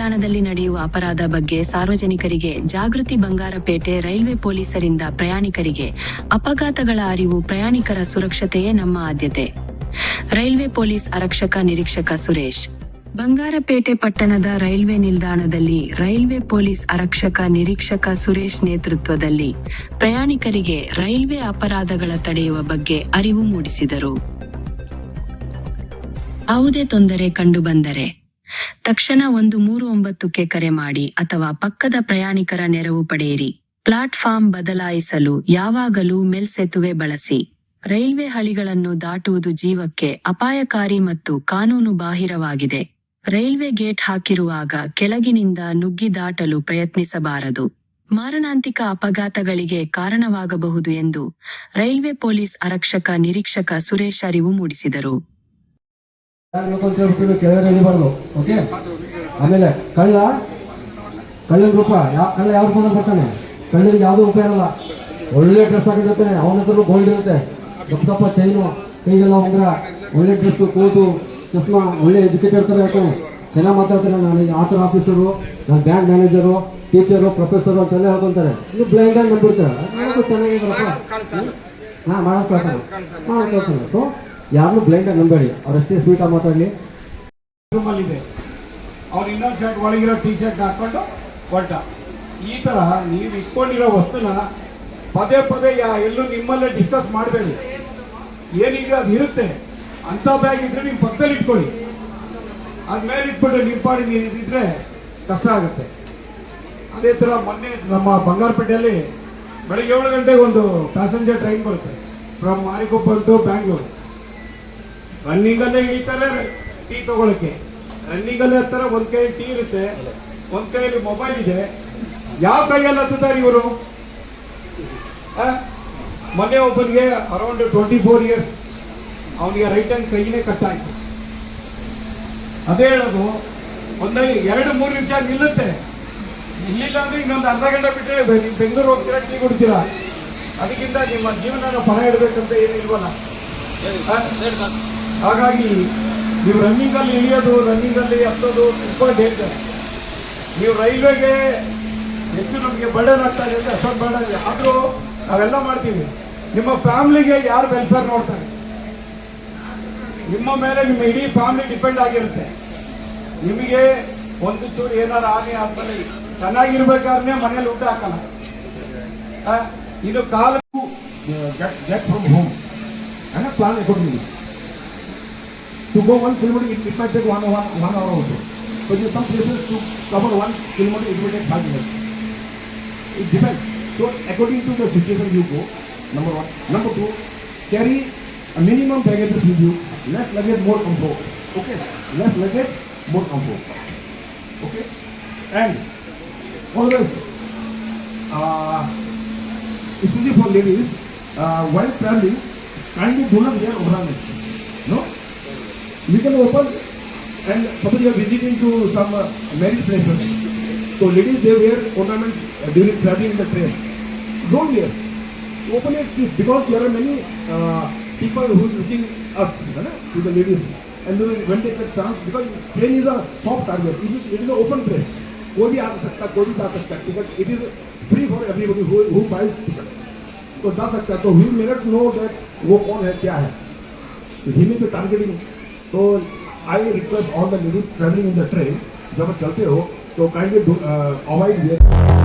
ನಿಲ್ದಾಣದಲ್ಲಿ ನಡೆಯುವ ಅಪರಾಧ ಬಗ್ಗೆ ಸಾರ್ವಜನಿಕರಿಗೆ ಜಾಗೃತಿ ಬಂಗಾರಪೇಟೆ ರೈಲ್ವೆ ಪೊಲೀಸರಿಂದ ಪ್ರಯಾಣಿಕರಿಗೆ ಅಪಘಾತಗಳ ಅರಿವು ಪ್ರಯಾಣಿಕರ ಸುರಕ್ಷತೆಯೇ ನಮ್ಮ ಆದ್ಯತೆ. ರೈಲ್ವೆ ಪೊಲೀಸ್ ಆರಕ್ಷಕ ನಿರೀಕ್ಷಕ ಸುರೇಶ್. ಬಂಗಾರಪೇಟೆ ಪಟ್ಟಣದ ರೈಲ್ವೆ ನಿಲ್ದಾಣದಲ್ಲಿ ರೈಲ್ವೆ ಪೊಲೀಸ್ ಆರಕ್ಷಕ ನಿರೀಕ್ಷಕ ಸುರೇಶ್ ನೇತೃತ್ವದಲ್ಲಿ ಪ್ರಯಾಣಿಕರಿಗೆ ರೈಲ್ವೆ ಅಪರಾಧಗಳ ತಡೆಯುವ ಬಗ್ಗೆ ಅರಿವು ಮೂಡಿಸಿದರು. ಯಾವುದೇ ತೊಂದರೆ ಕಂಡುಬಂದರೆ ತಕ್ಷಣ ಒಂದು ಮೂರು ಒಂಬತ್ತುಕ್ಕೆ ಕರೆ ಮಾಡಿ ಅಥವಾ ಪಕ್ಕದ ಪ್ರಯಾಣಿಕರ ನೆರವು ಪಡೆಯಿರಿ. ಪ್ಲಾಟ್ಫಾರ್ಮ್ ಬದಲಾಯಿಸಲು ಯಾವಾಗಲೂ ಮೇಲ್ಸೇತುವೆ ಬಳಸಿ. ರೈಲ್ವೆ ಹಳಿಗಳನ್ನು ದಾಟುವುದು ಜೀವಕ್ಕೆ ಅಪಾಯಕಾರಿ ಮತ್ತು ಕಾನೂನು ಬಾಹಿರವಾಗಿದೆ. ರೈಲ್ವೆ ಗೇಟ್ ಹಾಕಿರುವಾಗ ಕೆಳಗಿನಿಂದ ನುಗ್ಗಿ ದಾಟಲು ಪ್ರಯತ್ನಿಸಬಾರದು. ಮಾರಣಾಂತಿಕ ಅಪಘಾತಗಳಿಗೆ ಕಾರಣವಾಗಬಹುದು ಎಂದು ರೈಲ್ವೆ ಪೊಲೀಸ್ ಆರಕ್ಷಕ ನಿರೀಕ್ಷಕ ಸುರೇಶ್ ಅರಿವು ಮೂಡಿಸಿದರು. ಹೇಳ್ಬಿಟ್ಟು ಕೆಳಗಡೆ ಇಳಿಬಾರ್ದು ಓಕೆ ಆಮೇಲೆ ಕಳ್ಳ, ಕಳ್ಳನ ರೂಪ ಯಾವ ಕಳ್ಳ ಯಾವ ರೂಪದಲ್ಲಿ ಬರ್ತಾನೆ ಕಳ್ಳಿಗೆ ಯಾವುದೂ ಉಪಯೋಗ ಇರಲ್ಲ ಒಳ್ಳೆ ಡ್ರೆಸ್ ಹಾಕಿರ್ತಾನೆ ಅವನ ಹತ್ರ ಗೋಲ್ಡ್ ಇರುತ್ತೆ. ದಪ್ಪ ಚೈನು ಕೈಗೆಲ್ಲ ಹೋಗ್ರ ಒಳ್ಳೆ ಡ್ರೆಸ್ಸು ಕೂತು, ಚಸ್ಮಾ, ಒಳ್ಳೆ ಎಜುಕೇಟೆಡ್ ಥರ ಇರ್ತಾನೆ. ಚೆನ್ನಾಗಿ ಮಾತಾಡ್ತಾರೆ ನಾನು ಆ ಥರ ಆಫೀಸರು ನಾನು ಬ್ಯಾಂಕ್ ಮ್ಯಾನೇಜರು ಟೀಚರು ಪ್ರೊಫೆಸರು ಅಂತೆಲ್ಲ ಹೇಳ್ಕೊಂತಾರೆ. ಇದು ಬ್ಲೈಂಡ್ ಆಗಿ ನಂಬಿಡ್ತಾರೆ ಚೆನ್ನಾಗಿದ್ರಪ್ಪ ಹಾಂ, ಮಾಡೋದು ಕಳ್ತಾನೆ ಮಾಡೋದು ಕಳ್ತಾನೆ ಸೊ ಯಾರನ್ನೂ ಬ್ಲೈಂಡಾಗಿ ನಂಬೇಡಿ ಅವರಷ್ಟೇ ಸ್ವೀಟಾಗಿ ಮಾತಾಡಲಿ. ರೂಮಲ್ಲಿದೆ ಅವ್ರು ಇನ್ನೊಂದು ಶರ್ಟ್ ಒಳಗಿರೋ ಟೀ ಶರ್ಟ್ ಹಾಕೊಂಡು ಹೊರಟ. ಈ ತರ ನೀವು ಇಟ್ಕೊಂಡಿರೋ ವಸ್ತುನ ಪದೇ ಪದೇ ಎಲ್ಲೂ ನಿಮ್ಮಲ್ಲೇ ಡಿಸ್ಕಸ್ ಮಾಡಬೇಡಿ. ಏನೀಗ ಅದು ಇರುತ್ತೆ. ಅಂಥ ಬ್ಯಾಗ್ ಇದ್ರೆ ನೀವು ಪಕ್ಕದಲ್ಲಿ ಇಟ್ಕೊಳ್ಳಿ. ಅದ್ ಮೇಲೆ ಇಟ್ಬಿಟ್ಟು ನಿಮ್ಮ ಪಾಡಿ ಇದ್ರೆ ಕಷ್ಟ ಆಗುತ್ತೆ. ಅದೇ ಥರ ಮೊನ್ನೆ ನಮ್ಮ ಬಂಗಾರಪೇಟೆಯಲ್ಲಿ ಬೆಳಗ್ಗೆ ಏಳು ಗಂಟೆಗೆ ಒಂದು ಪ್ಯಾಸೆಂಜರ್ ಟ್ರೈನ್ ಬರುತ್ತೆ. From Marikoppa to Bangalore running ಅಲ್ಲೇ ಹಿಡಿತಾರೆ ಟೀ ತಗೊಳಕ್ಕೆ. ರನ್ನಿಂಗ್ ಅಲ್ಲೇ ಹತ್ತರ ಒಂದ್ ಕೈ ಟೀ ಇರುತ್ತೆ ಒಂದ್ ಕೈಯಲ್ಲಿ ಮೊಬೈಲ್ ಇದೆ. ಯಾವ ಕೈಯಲ್ಲಿ ಹತ್ತುತ್ತಾರೆ ಇವರು? ಮೊನ್ನೆ ಒಬ್ಬನಿಗೆ ಅರೌಂಡ್ ಟ್ವೆಂಟಿ ಫೋರ್ ಇಯರ್ಸ್ ಅವನಿಗೆ ರೈಟ್ ಹ್ಯಾಂಡ್ ಕೈನೇ ಕಟ್ ಆಯ್ತು ಅದೇ ಹೇಳೋದು ಒಂದು ಎರಡು ಮೂರು ನಿಮಿಷ ನಿಲ್ಲುತ್ತೆ. ಇಲ್ಲಿಲ್ಲ ಅಂದ್ರೆ ಇನ್ನೊಂದು ಅರ್ಧ ಗಂಟೆ ಬಿಟ್ಟರೆ ನೀವು ಬೆಂಗಳೂರು ಹೋಗ್ತೀರಾ ಟೀ ಕೊಡ್ತೀರಾ? ಅದಕ್ಕಿಂತ ನಿಮ್ಮ ಜೀವನ ಪಣ ಇಡಬೇಕಂತ ಏನು ಇಲ್ವಲ್ಲ ಆ? ಹಾಗಾಗಿ ನೀವು ರನ್ನಿಂಗ್ ಅಲ್ಲಿ ಇಳಿಯೋದು ರನ್ನಿಂಗ್ ಅಲ್ಲಿ ಹತ್ತೋದು ತುಂಬ ಡೇಂಜರ್ ನೀವು ರೈಲ್ವೆಗೆ ಹೆಚ್ಚು ನಮಗೆ ಬರ್ಡನ್ ಆಗ್ತಾ ಇದೆ ಅಂತ ಅಷ್ಟೊಂದು ಬರ್ಡನ್ ಆದರೂ ನಾವೆಲ್ಲ ಮಾಡ್ತೀವಿ. ನಿಮ್ಮ ಫ್ಯಾಮ್ಲಿಗೆ ಯಾರು ವೆಲ್ಫೇರ್ ನೋಡ್ತಾರೆ? ನಿಮ್ಮ ಮೇಲೆ ನಿಮ್ಮ ಇಡೀ ಫ್ಯಾಮ್ಲಿ ಡಿಪೆಂಡ್ ಆಗಿರುತ್ತೆ. ನಿಮಗೆ ಒಂದು ಚೂರು ಏನಾರು ಆನೆ ಆದ್ಮೇಲೆ ಚೆನ್ನಾಗಿರ್ಬೇಕಾದ್ರೆ ಮನೇಲಿ ಊಟ ಹಾಕಲ್ಲ. ಇದು ಕಾಲು ಗೆಟ್ ಫ್ರಮ್ ಹೋಮ್ ಪ್ಲಾನ್ ಕೊಡ್ತೀನಿ. To go one kilometer, it, it might take one, one, one hour also. But in some places, to cover one kilometer, it will take five minutes. It depends. So, according to the situation you go, number one. Number two, carry a minimum baggages with you. Less luggage, more comfort. Okay? Less luggage, more comfort. Okay? And always, uh, especially for ladies, uh, while traveling, kindly do not wear ornaments. No? We can open and suppose you are visiting to some uh, married places. So ladies they wear ornaments uh, during traveling in the train. Don't wear. Open it keep because there are many uh, people who is looking us you know, to the ladies. And then when they get chance, because train is a soft target, it is, it is an open place. कोई भी आ सकता कोई भी जा सकता है ticket it is free for everybody who who buys ticket तो जा सकता है तो we may not know that वो कौन है क्या है तो ही में बी टारगेटिंग तो I request all the ladies travelling in the train जब चलते हो तो काइंडली अवॉइड